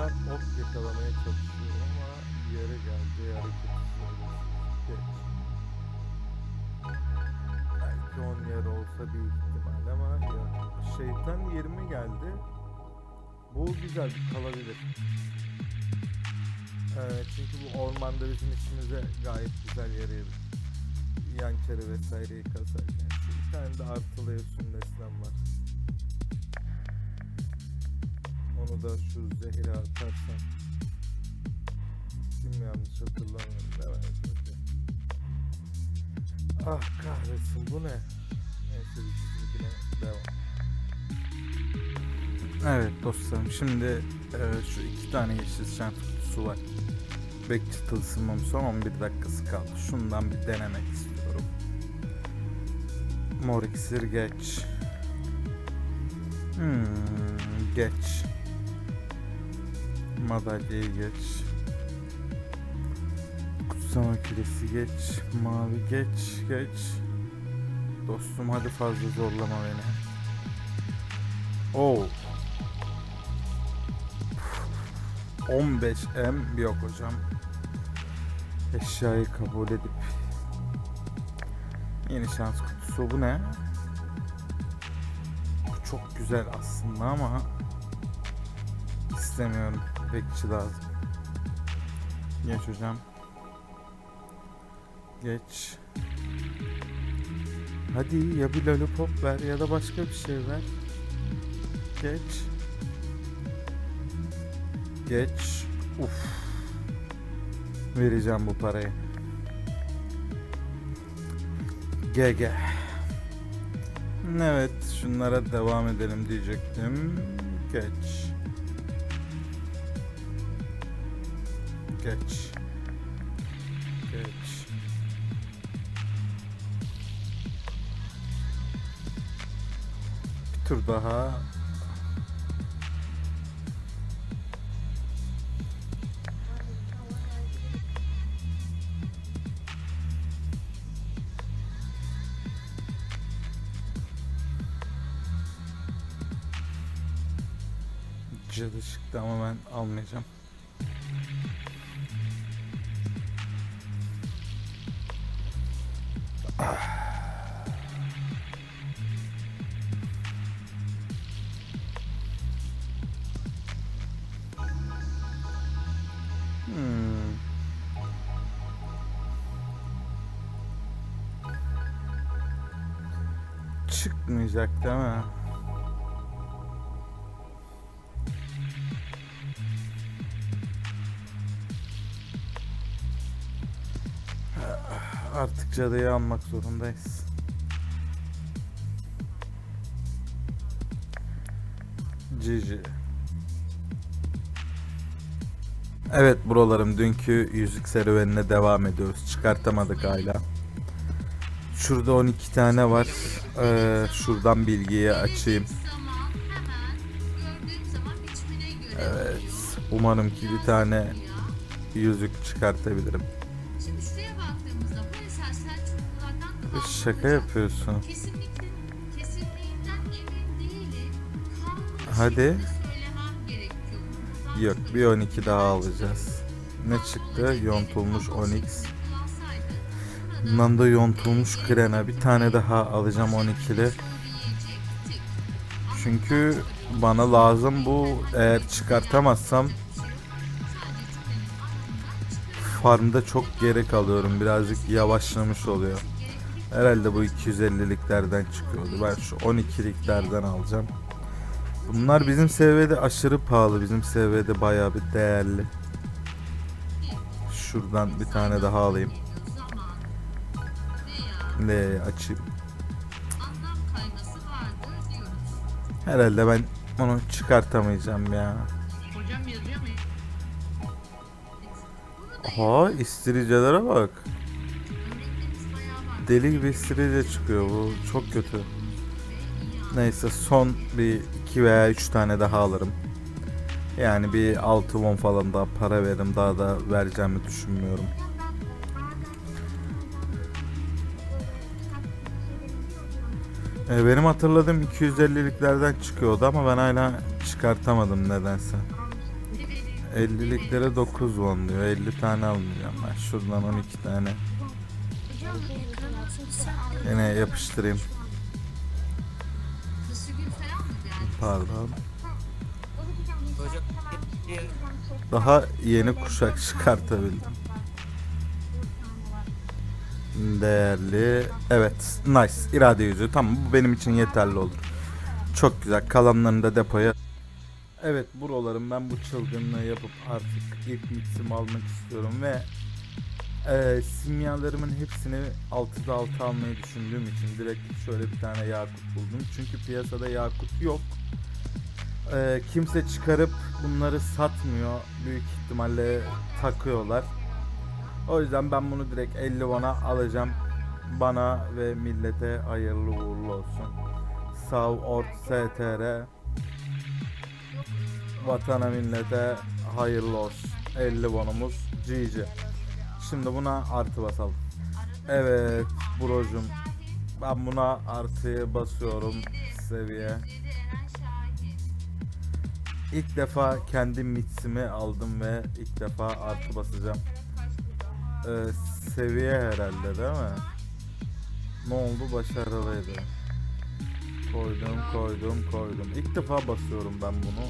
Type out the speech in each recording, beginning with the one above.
Uzaktan ok yakalamaya çalışıyorum ama bir yere geldi hareket Geç. Belki 10 yer olsa bir ihtimal ama yok. Şeytan 20 geldi. Bu güzel kalabilir. Ee, çünkü bu ormanda bizim işimize gayet güzel yarayabilir. Yançarı vesaireyi kasarken. Bir tane de artılı nesnem var. Onu da şu zehire atarsam. Kim yanlış hatırlamıyorum. Evet, okey. Ah kahretsin bu ne? Neyse biz bizimkine devam. Evet dostlarım şimdi e, şu iki tane yeşil şans kutusu var. Bekçi tılsımım son 11 dakikası kaldı. Şundan bir denemek istiyorum. Mor iksir geç. Hmm, geç. Madalyayı geç. Kutsama küresi geç. Mavi geç. Geç. Dostum hadi fazla zorlama beni. Oo. 15M yok hocam. Eşyayı kabul edip yeni şans kutusu bu ne? Bu çok güzel aslında ama istemiyorum. Bekçi lazım. Geç hocam. Geç. Hadi ya bir lollipop ver ya da başka bir şey ver. Geç. Geç. Uf. Vereceğim bu parayı. GG. Evet, şunlara devam edelim diyecektim. Geç. Geç. Geç. Bir tur daha. Cadı çıktı ama ben almayacağım. Çıkmayacak değil mi? Artık cadıyı almak zorundayız. Cici. Evet buralarım dünkü yüzük serüvenine devam ediyoruz. Çıkartamadık hala. Şurada 12 tane var. Ee, şuradan bilgiyi açayım. Evet. Umarım ki bir tane yüzük çıkartabilirim. Şaka yapıyorsun. Hadi. Yok bir 12 daha alacağız. Ne çıktı? Yontulmuş Onyx. Bundan da yontulmuş Krena. Bir tane daha alacağım 12'li. Çünkü bana lazım bu. Eğer çıkartamazsam farmda çok geri kalıyorum. Birazcık yavaşlamış oluyor. Herhalde bu 250'liklerden çıkıyordu. Ben şu 12'liklerden alacağım. Bunlar bizim seviyede aşırı pahalı. Bizim seviyede bayağı bir değerli. Şuradan bir tane daha alayım. L'yi açayım. Herhalde ben onu çıkartamayacağım ya. Hocam yazıyor mu? Aha istiricelere bak. Deli gibi istirice çıkıyor bu. Çok kötü. Neyse son bir 2 veya 3 tane daha alırım. Yani bir 6 won falan daha para veririm. Daha da vereceğimi düşünmüyorum. Ee, benim hatırladığım 250'liklerden çıkıyordu ama ben hala çıkartamadım nedense. 50'liklere 9 won diyor. 50 tane almayacağım ben. Şuradan 12 tane. Yine yapıştırayım. Pardon. Daha yeni kuşak çıkartabildim. Değerli. Evet. Nice. İrade yüzüğü. Tamam bu benim için yeterli olur. Çok güzel. Kalanlarını da depoya. Evet buralarım ben bu çılgınlığı yapıp artık ilk miximi almak istiyorum ve e, simyalarımın hepsini 6'da 6 almayı düşündüğüm için direkt şöyle bir tane yakut buldum. Çünkü piyasada yakut yok. E, kimse çıkarıp bunları satmıyor. Büyük ihtimalle takıyorlar. O yüzden ben bunu direkt 50 bana alacağım. Bana ve millete hayırlı uğurlu olsun. Sav Ort STR Vatana millete hayırlı olsun. 50 bonumuz GG. Şimdi buna artı basalım. Evet brocum. Ben buna artıyı basıyorum seviye. İlk defa kendi mitsimi aldım ve ilk defa artı basacağım. Ee, seviye herhalde değil mi? Ne oldu? Başarılıydı. Koydum, koydum, koydum. İlk defa basıyorum ben bunu.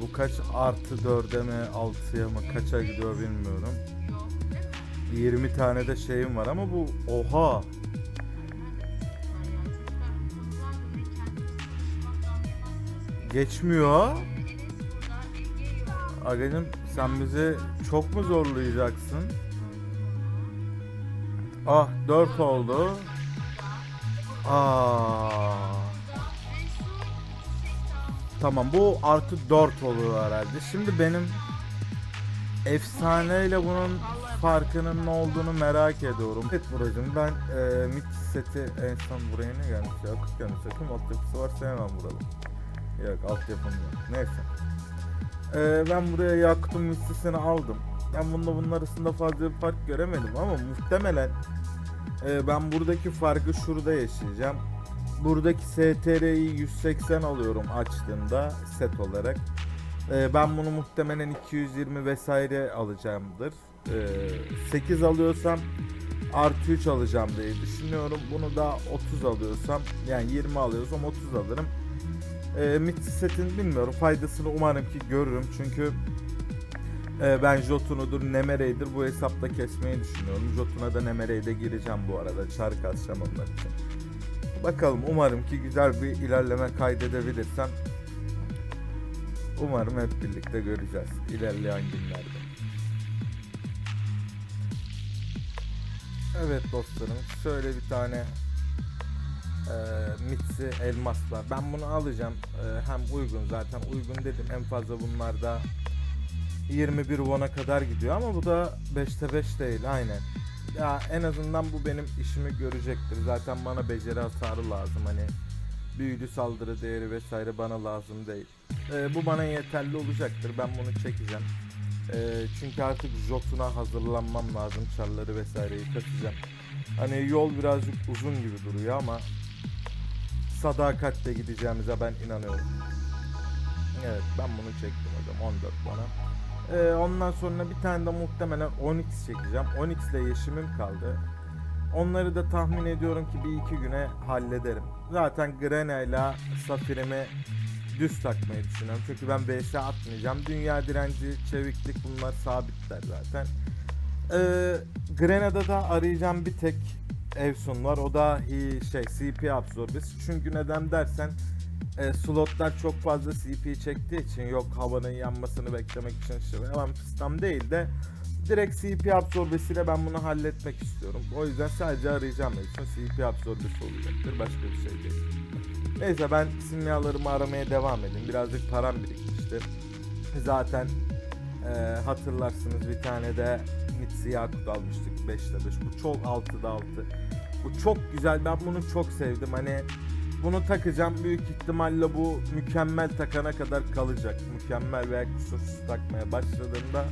Bu kaç artı 4'e mi 6'ya mı kaça gidiyor bilmiyorum. 20 tane de şeyim var ama bu oha geçmiyor. Agacım sen bizi çok mu zorlayacaksın? Ah 4 oldu. Aa. Tamam bu artı 4 oluyor herhalde. Şimdi benim efsane ile bunun farkının ne olduğunu merak ediyorum. Evet Buracığım ben e, mid seti en son buraya ne gelmiş ya? Yakut gelmiş. Sakın altyapısı var sevmem buralı. Yok altyapım yok. Neyse. Ee, ben buraya Yakut'un mislisini aldım. Ben bunda bunun arasında fazla bir fark göremedim ama muhtemelen e, ben buradaki farkı şurada yaşayacağım. Buradaki STR'yi 180 alıyorum açtığımda set olarak. Ee, ben bunu muhtemelen 220 vesaire alacağımdır. Ee, 8 alıyorsam artı 3 alacağım diye düşünüyorum. Bunu da 30 alıyorsam yani 20 alıyorsam 30 alırım. E, Mitsi setin bilmiyorum faydasını umarım ki görürüm çünkü e, ben Jotun'udur Nemere'dir bu hesapta kesmeyi düşünüyorum. Jotun'a da Nemere'ye de gireceğim bu arada çark atacağım onlar için. Bakalım umarım ki güzel bir ilerleme kaydedebilirsem umarım hep birlikte göreceğiz ilerleyen günlerde. Evet dostlarım şöyle bir tane e, Mitsi elmas var. Ben bunu alacağım. E, hem uygun zaten. Uygun dedim. En fazla bunlarda 21 won'a kadar gidiyor ama bu da 5'te 5 değil. Aynen. Ya en azından bu benim işimi görecektir. Zaten bana beceri hasarı lazım. Hani büyülü saldırı değeri vesaire bana lazım değil. E, bu bana yeterli olacaktır. Ben bunu çekeceğim. E, çünkü artık Jotun'a hazırlanmam lazım. Çarları vesaireyi katacağım. Hani yol birazcık uzun gibi duruyor ama sadakatle gideceğimize ben inanıyorum. Evet ben bunu çektim hocam 14 bana. Ee, ondan sonra bir tane de muhtemelen 10x çekeceğim. 10x ile yeşimim kaldı. Onları da tahmin ediyorum ki bir iki güne hallederim. Zaten Grena ile Safir'imi düz takmayı düşünüyorum. Çünkü ben VS atmayacağım. Dünya direnci, çeviklik bunlar sabitler zaten. Ee, Grena'da da arayacağım bir tek Evsun var. O da şey CP absorbesi. Çünkü neden dersen e, slotlar çok fazla CP çektiği için yok havanın yanmasını beklemek için işte hemen sistem değil de direkt CP absorbesiyle ben bunu halletmek istiyorum. O yüzden sadece arayacağım Evsun. CP absorbesi olacaktır. Başka bir şey değil. Neyse ben simyalarımı aramaya devam edeyim. Birazcık param birikmişti. Zaten e, hatırlarsınız bir tane de Mitsi Yakut almıştık 5'te 5. Bu çok 6'da 6. Bu çok güzel. Ben bunu çok sevdim. Hani bunu takacağım. Büyük ihtimalle bu mükemmel takana kadar kalacak. Mükemmel veya kusursuz takmaya başladığımda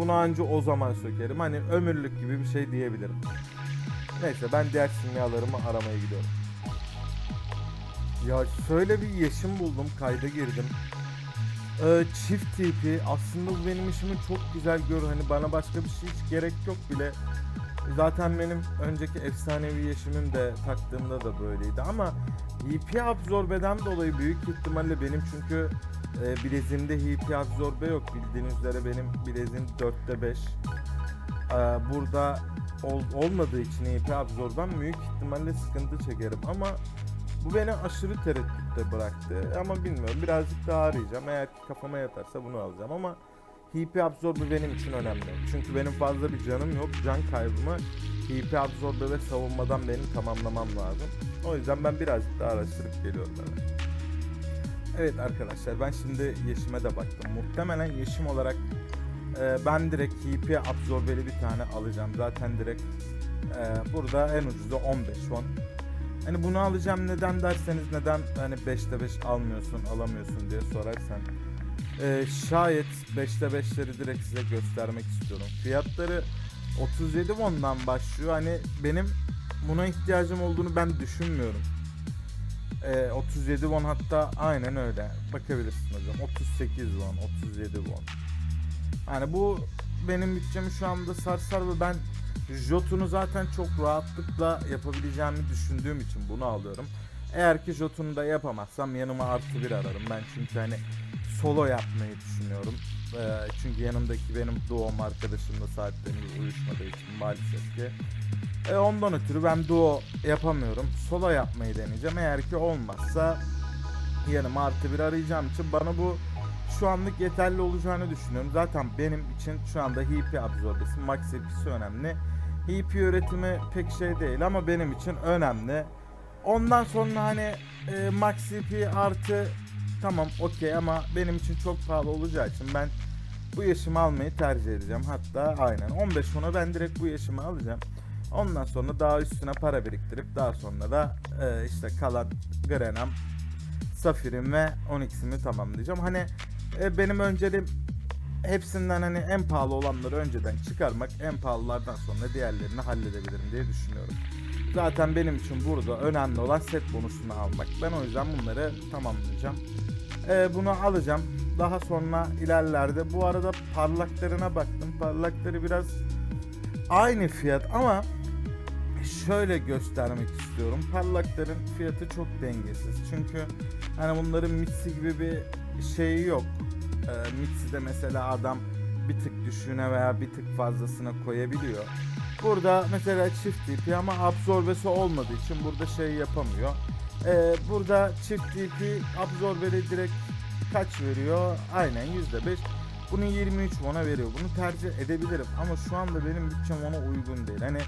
bunu anca o zaman sökerim. Hani ömürlük gibi bir şey diyebilirim. Neyse ben diğer simyalarımı aramaya gidiyorum. Ya şöyle bir yeşim buldum. Kayda girdim. Ee, çift TP aslında bu benim işimi çok güzel gör. Hani bana başka bir şey hiç gerek yok bile. Zaten benim önceki efsanevi yeşimim de taktığımda da böyleydi ama HP absorbeden dolayı büyük ihtimalle benim çünkü e, bileziğimde HP absorbe yok. Bildiğiniz üzere benim bileziğim 4'te 5. Ee, burada ol- olmadığı için HP absorben büyük ihtimalle sıkıntı çekerim. Ama bu beni aşırı tereddütte bıraktı. Ama bilmiyorum birazcık daha arayacağım. Eğer ki kafama yatarsa bunu alacağım. Ama HP absorbe benim için önemli. Çünkü benim fazla bir canım yok. Can kaybımı HP absorbe ve savunmadan benim tamamlamam lazım. O yüzden ben birazcık daha araştırıp geliyorum. hemen. Evet arkadaşlar ben şimdi yeşime de baktım muhtemelen yeşim olarak e, ben direkt HP absorbeli bir tane alacağım zaten direkt e, burada en ucuzu 15 won Hani bunu alacağım neden derseniz neden hani 5'te 5 almıyorsun alamıyorsun diye sorarsan Ee, şayet 5'te 5'leri direkt size göstermek istiyorum. Fiyatları 37 won'dan başlıyor. Hani benim buna ihtiyacım olduğunu ben düşünmüyorum. Ee, 37 won hatta aynen öyle. Bakabilirsin hocam. 38 won, 37 won. Yani bu benim bütçemi şu anda sarsar ve ben Jotun'u zaten çok rahatlıkla yapabileceğimi düşündüğüm için bunu alıyorum. Eğer ki Jotun'u da yapamazsam yanıma artı bir ararım. Ben çünkü hani solo yapmayı düşünüyorum. Ee, çünkü yanımdaki benim duom arkadaşımla saatlerimiz uyuşmadığı için maalesef ki. E, ondan ötürü ben duo yapamıyorum. Solo yapmayı deneyeceğim. Eğer ki olmazsa yanıma artı bir arayacağım için bana bu şu anlık yeterli olacağını düşünüyorum. Zaten benim için şu anda HP absorbesi, max HP'si önemli. HP üretimi pek şey değil ama benim için önemli. Ondan sonra hani e, max HP artı tamam okey ama benim için çok pahalı olacağı için ben bu yaşımı almayı tercih edeceğim. Hatta aynen 15 sona ben direkt bu yaşımı alacağım. Ondan sonra daha üstüne para biriktirip daha sonra da e, işte kalan Grenam, Safirim ve Onyx'imi tamamlayacağım. Hani e, benim önceliğim hepsinden hani en pahalı olanları önceden çıkarmak, en pahalılardan sonra diğerlerini halledebilirim diye düşünüyorum. Zaten benim için burada önemli olan set bonusunu almak. Ben o yüzden bunları tamamlayacağım. E, bunu alacağım. Daha sonra ilerlerde bu arada parlaklarına baktım. Parlakları biraz aynı fiyat ama şöyle göstermek istiyorum. Parlakların fiyatı çok dengesiz. Çünkü hani bunların Mitsi gibi bir şeyi yok. Ee, Mitsi'de mesela adam bir tık düşüğüne veya bir tık fazlasına koyabiliyor. Burada mesela çift TP ama absorbesi olmadığı için burada şey yapamıyor. Ee, burada çift TP absorbeli direkt kaç veriyor? Aynen %5. Bunu 23 won'a veriyor. Bunu tercih edebilirim ama şu anda benim bütçem ona uygun değil. Hani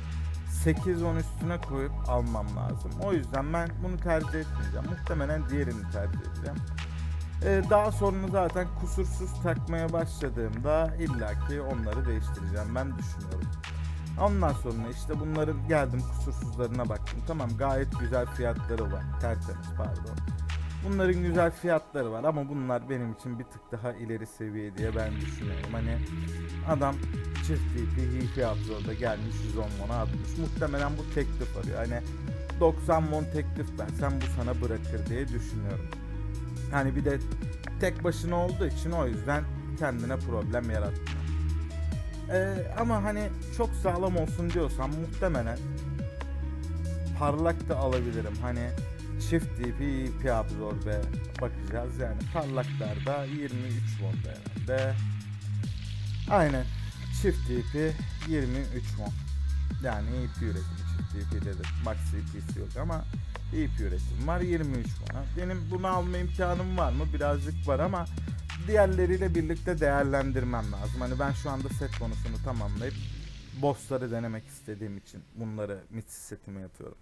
8-10 üstüne koyup almam lazım. O yüzden ben bunu tercih etmeyeceğim. Muhtemelen diğerini tercih edeceğim. Ee, daha sonra zaten kusursuz takmaya başladığımda illaki onları değiştireceğim ben düşünüyorum. Ondan sonra işte bunların geldim kusursuzlarına baktım. Tamam gayet güzel fiyatları var. Tertemiz pardon. Bunların güzel fiyatları var ama bunlar benim için bir tık daha ileri seviye diye ben düşünüyorum. Hani adam çift TP, HP absorda gelmiş 110 won'a atmış. Muhtemelen bu teklif arıyor. Hani 90 won teklif versen bu sana bırakır diye düşünüyorum. Yani bir de tek başına olduğu için o yüzden kendine problem yaratmıyor. Ee, ama hani çok sağlam olsun diyorsam muhtemelen parlak da alabilirim. Hani çift DP, EP absorbe bakacağız. Yani parlaklarda 23 volt herhalde. Aynen. Çift DP 23 won. Yani EP üretimi çift DP'de de max EP'si yok ama EP üretim var 23 won'a. Benim bunu alma imkanım var mı? Birazcık var ama diğerleriyle birlikte değerlendirmem lazım. Hani ben şu anda set konusunu tamamlayıp bossları denemek istediğim için bunları mitsi setime yapıyorum.